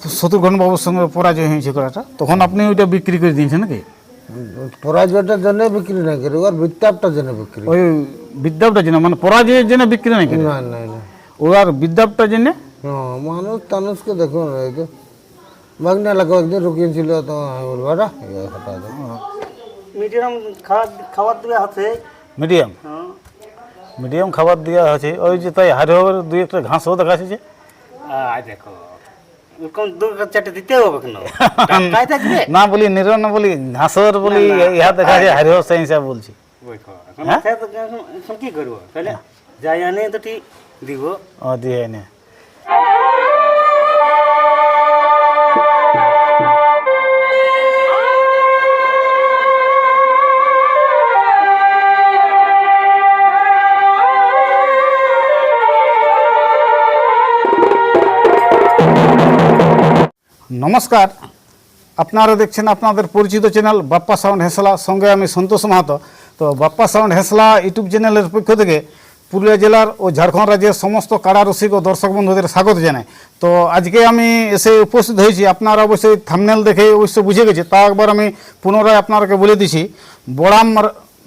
শত্রুঘ্ন বাবুর সঙ্গে পরাজয় হয়েছে কড়াটা তখন আপনি ওইটা বিক্রি করে দিয়েছেন নাকি? পরাজয়টার জন্য বিক্রি না করি ওর বিত্তাপটার জন্য বিক্রি। ওই বিদ্যাপটার জন্য মানে পরাজয়ের জন্য বিক্রি নাই করে? না না না। ও আর বিদ্যাপটার জন্য হ্যাঁ মানুষ টানুষকে দেখুন এই যে বাগনা এলাকা একদিন রুকিয়েছিল তো বলব রা মিডিয়াম খাবার খাবার দেওয়া আছে। মিডিয়াম? হ্যাঁ। মিডিয়াম খাবার দেওয়া আছে ওই যে তাই হারে হবে দুই একটা ঘাসও দেখা যাচ্ছে আয় দেখো। না বলি নিরন না বলি ঘাসর বলি ইহা দেখা যায় হারি হবে সেই বলছি। কি করব? যাই আনে তো ঠিক দিব। ও দিয়ে নমস্কার। আপনারা দেখছেন আপনাদের পরিচিত চ্যানেল বাপ্পা সাউন্ড হেসলা। সঙ্গে আমি সন্তোষ মাহাতো। তো বাপ্পা সাউন্ড হেসলা ইউটিউব চ্যানেলের পক্ষ থেকে পুরুলিয়া জেলার ও ঝাড়খণ্ড রাজ্যের সমস্ত কাড়া রসিক ও দর্শক বন্ধুদের স্বাগত জানাই। তো আজকে আমি এসে উপস্থিত হয়েছি। আপনারা অবশ্যই থামনেল দেখে অবশ্যই বুঝে গেছে। তা একবার আমি পুনরায় আপনাকে বলে দিছি বড়াম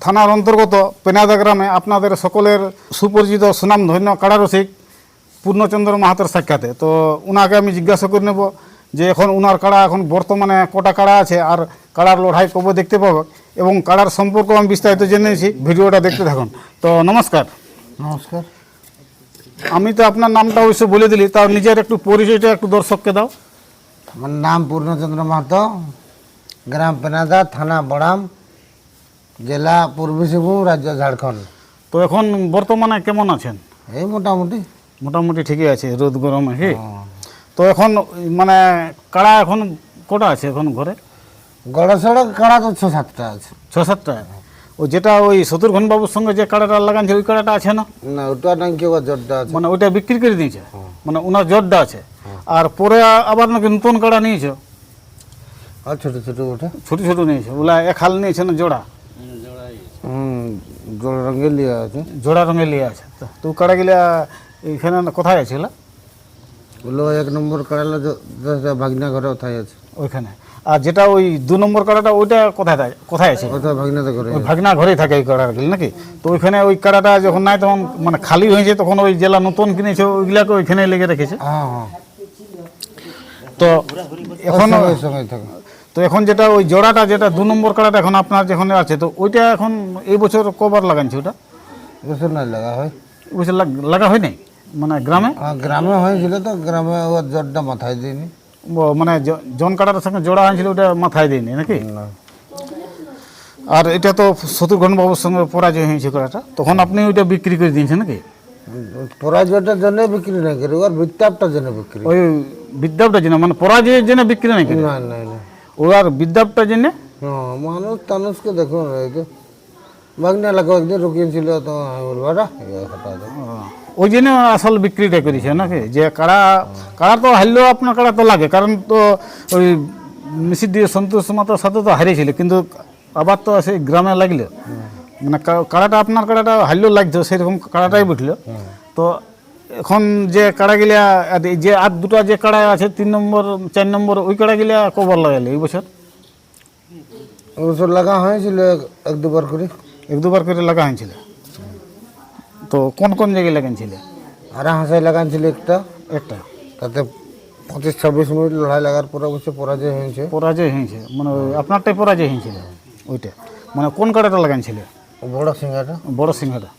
থানার অন্তর্গত পেনাদা গ্রামে আপনাদের সকলের সুপরিচিত সুনাম ধন্য কাড়া রসিক পূর্ণচন্দ্র মাহাতোর সাক্ষাতে। তো ওনাকে আমি জিজ্ঞাসা করে নেব। যে এখন উনার কাড়া এখন বর্তমানে কটা কাড়া আছে আর কাড়ার লড়াই কবে দেখতে পাবো এবং কাড়ার সম্পর্ক আমি বিস্তারিত জেনেছি ভিডিওটা দেখতে থাকুন। তো নমস্কার। নমস্কার। আমি তো আপনার নামটা অবশ্য বলে দিলি তার নিজের একটু পরিচয়টা একটু দর্শককে দাও। আমার নাম পূর্ণচন্দ্র মাহাতো গ্রাম পেনাদা থানা বড়াম জেলা পূর্ব সিংভূম রাজ্য ঝাড়খণ্ড। তো এখন বর্তমানে কেমন আছেন? এই মোটামুটি। মোটামুটি ঠিকই আছে রোদ গরমে কি? তো এখন মানে কাড়া এখন কটা আছে এখন ঘরে? গড় সড়ক কাড়া তো ছ সাতটা আছে। ছ সাতটা? ও যেটা ওই শত্রুঘ্ন বাবুর সঙ্গে যে কাড়াটা লাগানছে ওই কাড়াটা আছে না? না ওটা নাকি কেউ জোরটা আছে। মানে ওইটা বিক্রি করে দিয়েছে? মানে ওনার জটটা আছে? আর পরে আবার নাকি নতুন কাড়া নিয়েছো? আর ছোট ছোট ওটা ছোট ছোট নিয়েছে। ওলা এক হাল নিয়েছে না জোড়া? হুম জোর রঙের লিয়া আছে। জোড়া রঙের নিয়ে আছে। তো তো কাড়াগুলা এখানে কোথায় আছে ওগুলো এক নম্বর কাড়ালো ভাগনা ঘরে কোথায় আছে। ওইখানে। আর যেটা ওই দু নম্বর কাড়াটা ওইটা কোথায় থাকে- কোথায় আছে? কোথায় ভাগনাতে করে ওই ভাগনা ঘরেই থাকে ওই কাড়াগুলি নাকি? তো ওইখানে ওই কাড়াটা যখন নাই তখন মানে খালি হয়েছে তখন ওই জেলা নতুন কিনেছে ওইগুলাকে ওইখানে লেগে রেখেছে। হ্যাঁ হ্যাঁ। তো এখন তো এখন যেটা ওই জোড়াটা যেটা দু নম্বর কাড়াটা এখন আপনার যেখানে আছে তো ওইটা এখন এই বছর কবার লাগানছে ওটা? বছর নাই লাগা হয়। এই বছর লাগা হয় নাই মানে গ্রামে? আর গ্রামে হয়েছিল তো গ্রামে ওর জ্বরটা মাথায় দিইনি। মানে জন কাটার সঙ্গে জোড়া হয়েছিল ওটা মাথায় দিইনি নাকি? না। আর এটা তো শত্রুঘ্ন বাবুর সঙ্গে পরাজয় হয়েছে কড়াটা তখন আপনি ওইটা বিক্রি করে দিয়েছেন নাকি? পরাজয়টার জন্য বিক্রি না করি ওর বিত্তাপটার জন্য বিক্রি। ওই বিদ্যাপটার জন্য মানে পরাজয়ের জন্য বিক্রি নাই করে? না না না। ও আর বিদ্যাপটার জন্য? হ্যাঁ মানুষ টানুষকে দেখুন বাগনা এলাকা একদিন রুকিয়েছিল তো আমি ওই জন্য আসল বিক্রিটা করেছে নাকি? যে কাড়া কাড়া তো হারলেও আপনার কাড়া তো লাগে কারণ তো ওই মিসির দিয়ে সন্তোষ মাতার সাথে তো হারিয়েছিল কিন্তু আবার তো সেই গ্রামে লাগল। মানে কাড়াটা আপনার কাড়াটা হারলেও লাগতো সেরকম কাড়াটাই বুঝলো তো এখন যে কাড়াগুলা যে আর দুটা যে কাড়া আছে তিন নম্বর চার নম্বর ওই কাড়াগুলা কবার লাগালে এই বছর? ওই বছর লাগা হয়েছিল এক দুবার করে। এক দুবার করে লাগা হয়েছিল। তো কোন কোন জায়গায় লাগাইছিল? আর হাসাই লাগানছিল একটা একটা। তাতে পঁচিশ ছাব্বিশ মিনিট লড়াই লাগার পরে অবশ্যই পরাজয় হয়েছে। পরাজয় হয়েছে। মানে আপনারটাই পরাজয় হয়েছিল? ওইটা। মানে কোন কাড়াটা লাগাইছিল? বড় সিঙ্গাটা বড় সিংহটা।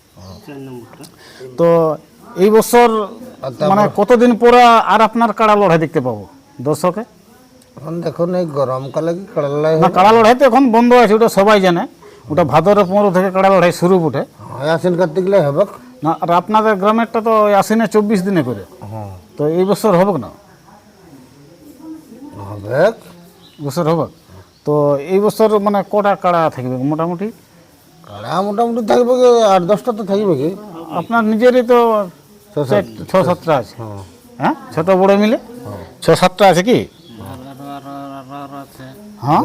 নম্বরটা। তো এই বছর মানে কতদিন পরে আর আপনার কাড়া লড়াই দেখতে পাবো? দর্শকে? এখন দেখুন এই গরমকালে কি কাড়ালাই না কাড়া লড়াই তো এখন বন্ধ আছে ওটা সবাই জানে। ওটা ভাদরের পনেরো থেকে কাড়া লড়াই শুরু উঠে। হয় আসেন কার্তিক লাই হবে না আর আপনাদের গ্রামেরটা তো আসিনে চব্বিশ দিনে করে। হ্যাঁ। তো এই বছর হবে না? হবে বছর হবে তো এই বছর মানে কটা কাড়া থাকবে মোটামুটি? কাড়া মোটামুটি থাকবে কি আট দশটা তো থাকবে কি? আপনার নিজেরই তো ছ সাতটা আছে। হ্যাঁ। ছোট বড় মিলে? ছ সাতটা আছে কি? হ্যাঁ।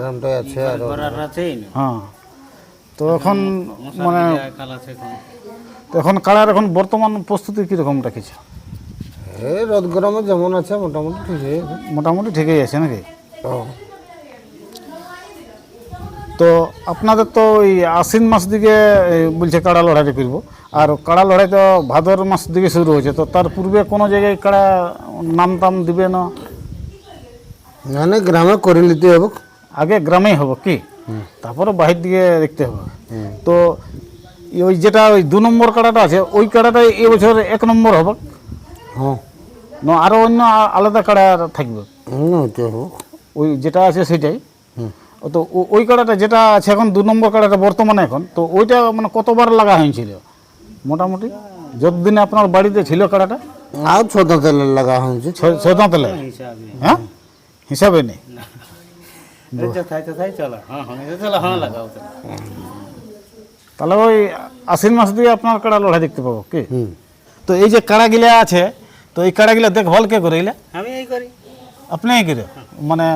হ্যাঁ। তো এখন মানে এখন। কাড়ার এখন বর্তমান প্রস্তুতি কীরকম রেখেছে? এই রোদ গরমে যেমন আছে মোটামুটি ঠিক আছে মোটামুটি ঠিকই আছে নাকি? ও, তো আপনাদের তো ওই আশ্বিন মাস দিকে বলছে কাড়া লড়াইটা করব। আর কাড়া লড়াই তো ভাদর মাস দিকে শুরু হয়েছে তো তার পূর্বে কোনো জায়গায় কাড়া নাম টাম দিবে না? মানে গ্রামে করে নিতে হবে। আগে গ্রামেই হবে কি? তারপরে বাহির দিকে দেখতে হবে। তো ওই যেটা ওই দু নম্বর কাড়াটা আছে ওই কাড়াটা এবছর এক নম্বর হবে। হ্যাঁ। না আরও অন্য আলাদা কাড়া থাকবে। ওই যেটা আছে সেটাই। ও তো ওই কাড়াটা যেটা আছে এখন দু নম্বর কাড়াটা বর্তমানে এখন তো ওইটা মানে কতবার লাগা হয়েছিল? মোটামুটি যতদিনে আপনার বাড়িতে ছিল কাড়াটা? আর ছোট তেলের লাগা হয়েছে। সৈতাতলে হিসাবে হ্যাঁ? হিসাবে নেই। তাহলে ওই আশ্বিন মাস দিয়ে আপনার কাড়া লড়াই দেখতে পাবো কি? তো এই যে কাড়াগিলা আছে তো এই কাড়াগিলা দেখভাল কে করে এগুলা আমি এই করি। আপনি করে? মানে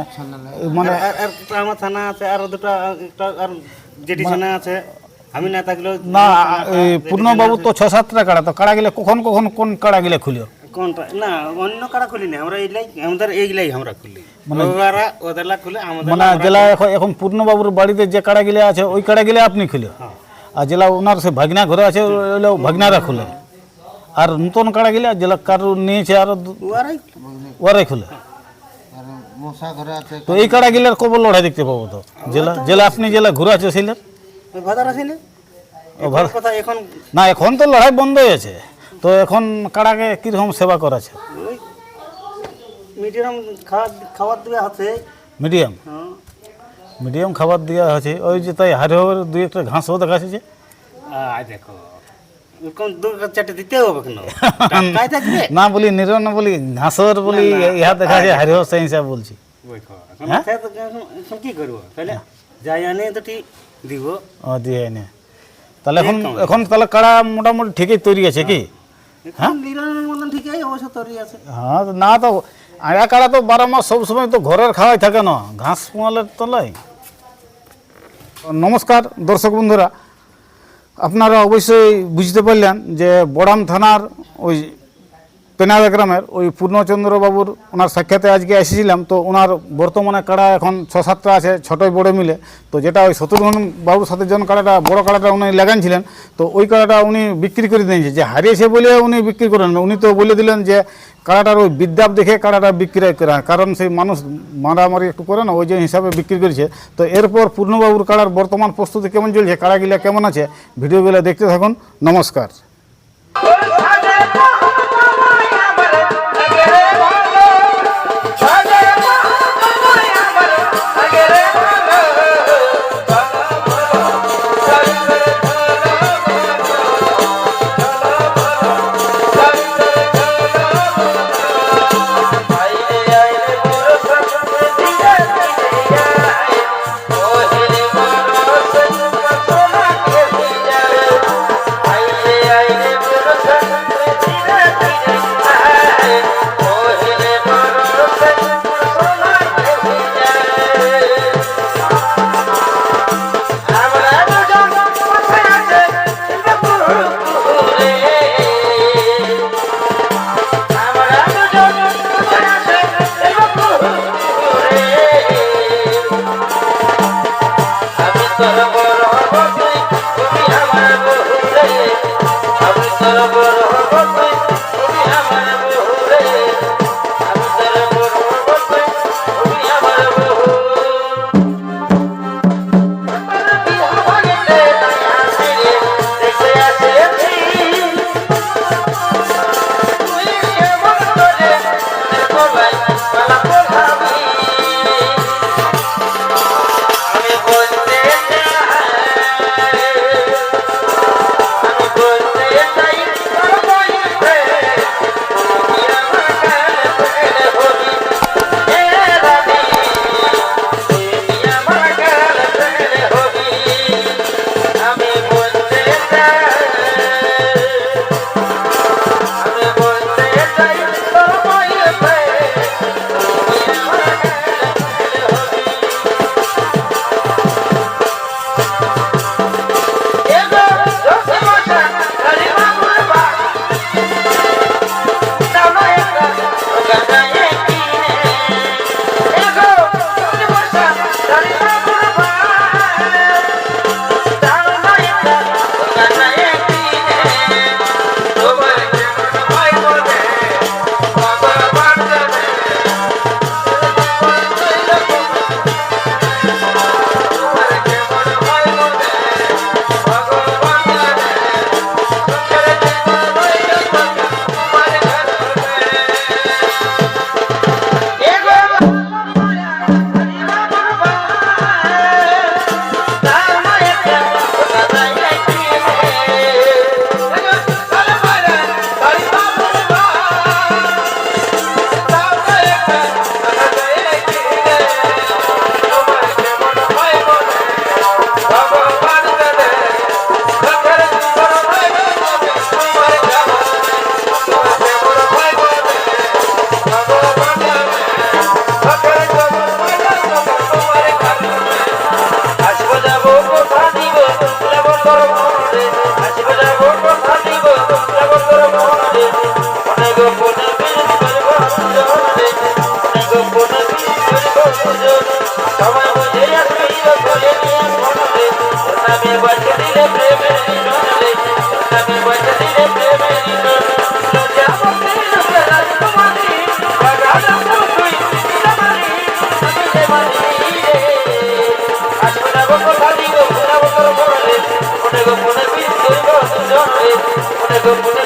মানে আর আর আমার থানা আছে আর দুটো আর জেটি থানা আছে। আমি না থাকলেও না পূর্ণবাবু তো ছ সাতটা কাড়া তো কাড়াগিলা কখন কখন কোন কাড়াগিলা খুলিও? কোনটা না অন্য কারা খুলি না আমরা এইলাই আমাদের এইগুলাই আমরা খুলি। ওরা ওদেরলা খুলে আমাদের মানে জেলা এখন পূর্ণবাবুর বাড়িতে যে আছে ওই আপনি খুলে? আর জেলা ওনার সে ভাগনা ঘরে আছে ওইগুলো ভাগনারা খুলে। আর নতুন জেলা কারও নিয়েছে আর ওরাই ওরাই খুলে। তো এই কবর লড়াই দেখতে পাবো তো? জেলা জেলা আপনি জেলা ঘুরে আছে ওই না? এখন না এখন তো লড়াই বন্ধ হয়ে আছে তো এখন কাড়াকে কীরকম সেবা করাছে? ওই মিডিয়াম খাওয়া খাবার দেওয়া আছে। মিডিয়াম? হ্যাঁ। মিডিয়াম খাবার দেওয়া হয়েছে ওই যে তাই হারে হারে দুই একটা ঘাসও দেখা যাচ্ছে দেখো। কোন দু চারটে দিতে হবে কেন? টাকাই থাকবে? না বলি নিরন বলি ঘাসর বলি ইহা দেখা যায় হারে সেই হিসাব বলছি। ওই খাওয়া। এখন তো এখন এখন কি করব? তাহলে যাই আনে তো ঠিক দিব। ও দিয়ে এনে তাহলে এখন এখন তাহলে কাড়া মোটামুটি ঠিকই তৈরি আছে কি? হ্যাঁ? না তো আয়া কাড়া তো বারো মাস সবসময় তো ঘরের খাওয়াই থাকে না ঘাস পোয়ালের তলায়। নমস্কার দর্শক বন্ধুরা আপনারা অবশ্যই বুঝতে পারলেন যে বড়াম থানার ওই পেনাদা গ্রামের ওই পূর্ণচন্দ্রবাবুর ওনার সাক্ষাতে আজকে এসেছিলাম, তো ওনার বর্তমানে কাড়া এখন ছ সাতটা আছে, ছোটোই বড় মিলে। তো যেটা ওই শত্রুঘ্ন বাবুর সাথে যখন কাড়াটা, বড় কাড়াটা উনি লাগানছিলেন তো ওই কাড়াটা উনি বিক্রি করে দিয়েছে যে হারিয়েছে বলে উনি বিক্রি করেন উনি তো বলে দিলেন যে, কাড়াটার ওই বিদ্যাপ দেখে কাড়াটা বিক্রি করা, কারণ সেই মানুষ মারামারি একটু করে না, ওই যে হিসাবে বিক্রি করেছে। তো এরপর পূর্ণবাবুর কাড়ার বর্তমান প্রস্তুতি কেমন চলছে, কাড়াগুলা কেমন আছে, ভিডিওগুলো দেখতে থাকুন। নমস্কার। love. রে মনে গো মনে